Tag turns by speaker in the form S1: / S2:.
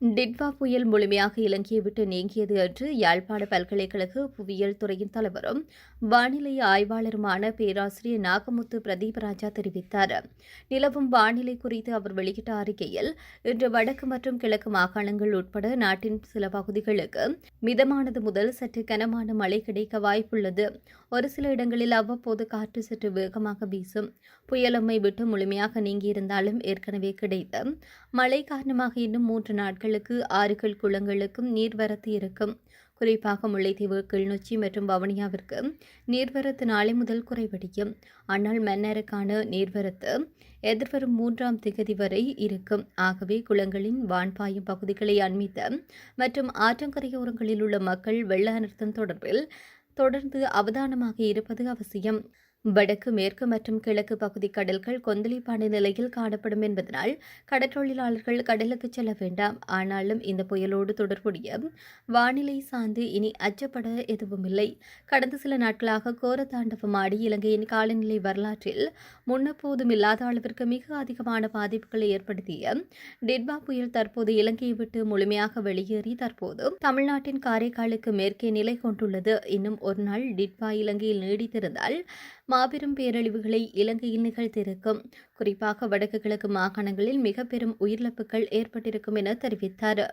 S1: டிட்வா புயல் முழுமையாக இலங்கையை விட்டு நீங்கியது என்று யாழ்ப்பாண பல்கலைக்கழக புவியியல் துறையின் தலைவரும் வானிலை ஆய்வாளருமான பேராசிரியர் நாகமுத்து பிரதீபராஜா தெரிவித்தார். நிலவும் வானிலை குறித்து அவர் வெளியிட்ட அறிக்கையில் இன்று வடக்கு மற்றும் கிழக்கு மாகாணங்கள் உட்பட நாட்டின் சில பகுதிகளுக்கு மிதமானது முதல் சற்று கனமான மழை கிடைக்க வாய்ப்புள்ளது. ஒரு சில இடங்களில் அவ்வப்போது காற்று சற்று வேகமாக வீசும். புயலம்மை விட்டு முழுமையாக நீங்கியிருந்தாலும் ஏற்கனவே கிடைத்த மழை காரணமாக இன்னும் மூன்று நாட்கள் நாட்களுக்கு ஆறுகள் குளங்களுக்கும் நீர்வரத்து இருக்கும். குறிப்பாக முல்லைத்தீவு கிளிநொச்சி மற்றும் வவுனியாவிற்கு நீர்வரத்து நாளை முதல் குறைவடையும். ஆனால் மன்னருக்கான நீர்வரத்து எதிர்வரும் மூன்றாம் திகதி வரை இருக்கும். ஆகவே குளங்களின் வான்பாயும் பகுதிகளை அண்மித்த மற்றும் ஆற்றங்கரையோரங்களில் உள்ள மக்கள் வெள்ள அனர்த்தம் தொடர்பில் தொடர்ந்து அவதானமாக இருப்பது அவசியம். வடக்கு மேற்கு மற்றும் கிழக்கு பகுதி கடல்கள் கொந்தளிப்பான நிலையில் காணப்படும் என்பதனால் கடற்றொழிலாளர்கள் கடலுக்கு செல்ல வேண்டாம். ஆனாலும் இந்த புயலோடு தொடர்புடைய வானிலை சார்ந்து இனி அச்சப்பட எதுவும் இல்லை கடந்த சில நாட்களாக கோர தாண்டவம் ஆடி இலங்கையின் காலநிலை வரலாற்றில் முன்னப்போதும் இல்லாத அளவிற்கு மிக அதிகமான பாதிப்புகளை ஏற்படுத்திய டிட்பா புயல் தற்போது இலங்கையை விட்டு முழுமையாக வெளியேறி தற்போது தமிழ்நாட்டின் காரைக்காலுக்கு மேற்கே நிலை கொண்டுள்ளது. இன்னும் ஒரு நாள் டிட்பா இலங்கையில் நீடித்திருந்தால் மாபெரும் பேரழிவுகளை இலங்கையில் நிகழ்த்திருக்கும் குறிப்பாக வடக்கு கிழக்கு மாகாணங்களில் மிக பெரும் உயிரிழப்புகள் ஏற்பட்டிருக்கும் என தெரிவித்தார்.